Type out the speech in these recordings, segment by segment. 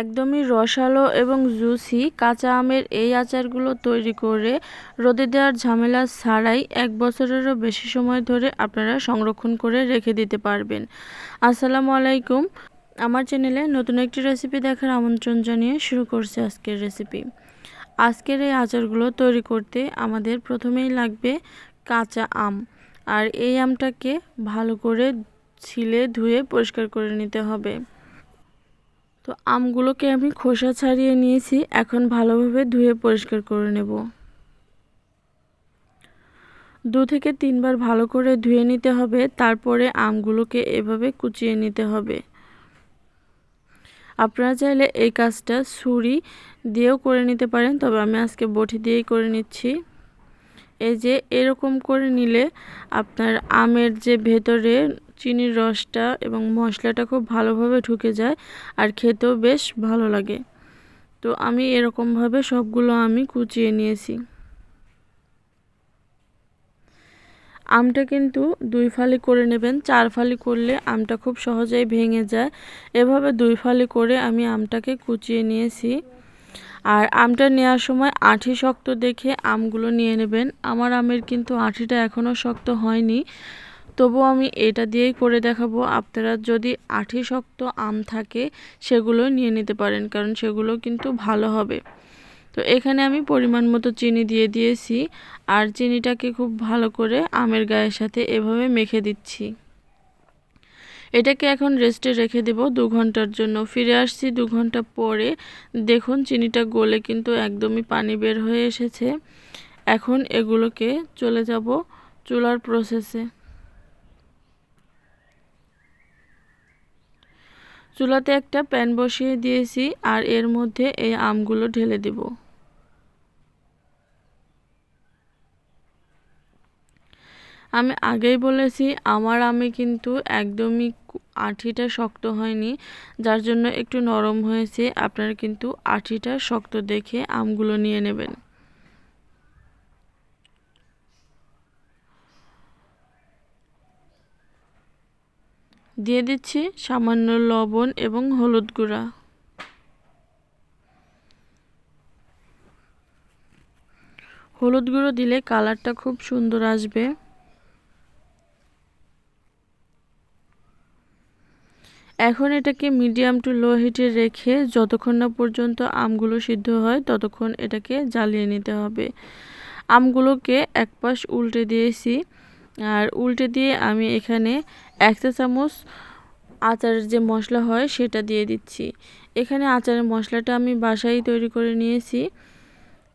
একদমই রসালো এবং জুসি কাঁচা আমের এই আচারগুলো তৈরি করে রোদে দেওয়ার ঝামেলা ছাড়াই এক বছরেরও বেশি সময় ধরে আপনারা সংরক্ষণ করে রেখে দিতে পারবেন। আসসালামু আলাইকুম। আমার চ্যানেলে নতুন একটি রেসিপি দেখার আমন্ত্রণ জানিয়ে শুরু করছে আজকের রেসিপি। আজকের এই আচারগুলো তৈরি করতে আমাদের প্রথমেই লাগবে কাঁচা আম। আর এই আমটাকে ভালো করে ছিলে ধুয়ে পরিষ্কার করে নিতে হবে। তো আমগুলোকে আমি খোসা ছাড়িয়ে নিয়েছি, এখন ভালোভাবে ধুয়ে পরিষ্কার করে নেব। দু থেকে তিনবার ভালো করে ধুয়ে নিতে হবে, তারপরে আমগুলোকে এভাবে কুচিয়ে নিতে হবে। আপনারা চাইলে এই কাজটা ছুরি দিয়েও করে নিতে পারেন, তবে আমি আজকে বটি দিয়েই করে নিচ্ছি। এই যে এরকম করে নিলে আপনার আমের যে ভেতরে চিনির রসটা এবং মশলাটা খুব ভালোভাবে ঢুকে যায় আর খেতেও বেশ ভালো লাগে। তো আমি এরকমভাবে সবগুলো আমি কুচিয়ে নিয়েছি। আমটা কিন্তু দুই ফালি করে নেবেন। চার ফালি করলে আমটা খুব সহজেই ভেঙে যায়। এভাবে দুই ফালি করে আমি আমটাকে কুচিয়ে নিয়েছি। আর আমটা নেওয়ার সময় আঠি শক্ত দেখে আমগুলো নিয়ে নেবেন। আমার আমের কিন্তু আঠিটা এখনও শক্ত হয়নি। তবু আমি এটা দিয়েই করে দেখাবো, আপনারা যদি আঠি শক্ত আম থাকে সেগুলো নিয়ে নিতে পারেন, কারণ সেগুলো কিন্তু ভালো হবে। তো এখানে আমি পরিমাণ মতো চিনি দিয়ে দিয়েছি, আর চিনিটাকে খুব ভালো করে আমের গায়ের সাথে এভাবে মেখে দিচ্ছি। এটাকে এখন রেস্টে রেখে দেব দু ঘণ্টার জন্য। ফিরে আসছি দু ঘণ্টা পরে। দেখুন, চিনিটা গলে কিন্তু একদমই পানি বের হয়ে এসেছে। এখন এগুলোকে চলে যাব চুলার প্রসেসে চুলাতে একটা প্যান বসিয়ে দিয়েছি আর এর মধ্যে এই আমগুলো ঢেলে দেব। আমি আগেই বলেছি, আমার আমি কিন্তু একদমই আঠিটা শক্ত হয়নি, যার জন্য একটু নরম হয়েছে। আপনারা কিন্তু আঠিটা শক্ত দেখে আমগুলো নিয়ে নেবেন। দিয়ে দিচ্ছি সামান্য লবণ এবং হলুদ গুঁড়া। হলুদ গুঁড়ো দিলে কালারটা খুব সুন্দর আসবে। এখন এটাকে মিডিয়াম টু লো হিটে রেখে যতক্ষণ না পর্যন্ত আমগুলো সিদ্ধ হয় ততক্ষণ এটাকে জ্বালিয়ে নিতে হবে। আমগুলোকে এক পাশ উল্টে দিয়েছি। আর উল্টে দিয়ে আমি এখানে এক চা চামচ আচারের যে মশলা হয় সেটা দিয়ে দিচ্ছি। এখানে আচারের মশলাটা আমি বাসায় তৈরি করে নিয়েছি।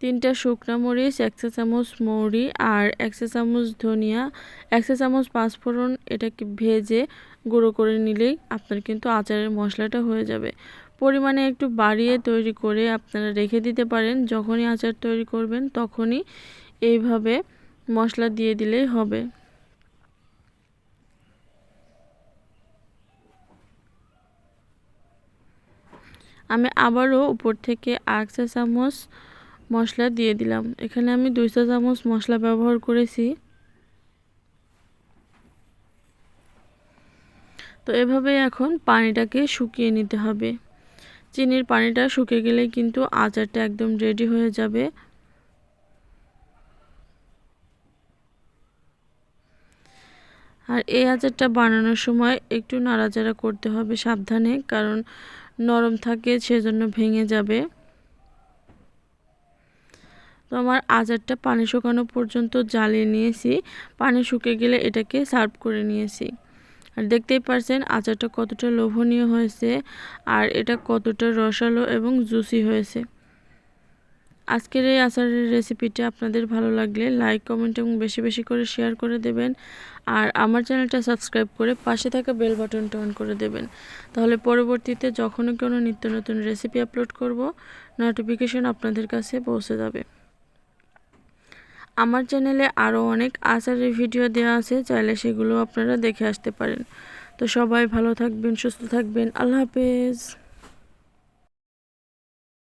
তিনটা শুকনো মরিচ, এক চা চামচ মৌরি আর এক চা চামচ ধনিয়া, এক চা চামচ পাঁচফোড়ন এটাকে ভেজে গুঁড়ো করে নিলেই আপনার কিন্তু আচারের মশলাটা হয়ে যাবে। পরিমাণে একটু বাড়িয়ে তৈরি করে আপনারা রেখে দিতে পারেন। যখনই আচার তৈরি করবেন তখনই এইভাবে মশলা দিয়ে দিলেই হবে। আমি আবারও উপর থেকে এক চা চামচ মশলা দিয়ে দিলাম। এখানে আমি দুই চা চামচ মশলা ব্যবহার করেছি। তো এভাবে এখন পানিটাকে শুকিয়ে নিতে হবে। চিনির পানিটা শুকিয়ে গেলেই কিন্তু আচারটা একদম রেডি হয়ে যাবে। আর এই আচারটা বানানোর সময় একটু নাড়াচাড়া করতে হবে সাবধানে, কারণ নরম থাকে, সেজন্য ভেঙে যাবে। তো আমার আচারটা পানি শুকানো পর্যন্ত জ্বালিয়ে নিয়েছি। পানি শুকে গেলে এটাকে সার্ভ করে নিয়েছি। আর দেখতেই পারছেন, আচারটা কতটা লোভনীয় হয়েছে, আর এটা কতটা রসালো এবং জুসি হয়েছে। আজকের এই আচারের রেসিপিটা আপনাদের ভালো লাগলে লাইক কমেন্ট এবং বেশি বেশি করে শেয়ার করে দেবেন। আর আমার চ্যানেলটা সাবস্ক্রাইব করে পাশে থাকা বেল বাটনটা অন করে দেবেন। তাহলে পরবর্তীতে যখনই কোনো নিত্য নতুন রেসিপি আপলোড করব নোটিফিকেশন আপনাদের কাছে পৌঁছে যাবে। আমার চ্যানেলে আরও অনেক আচারের ভিডিও দেওয়া আছে, চাইলে সেগুলো আপনারা দেখে আসতে পারেন। তো সবাই ভালো থাকবেন, সুস্থ থাকবেন। আল্লাহ হাফেজ।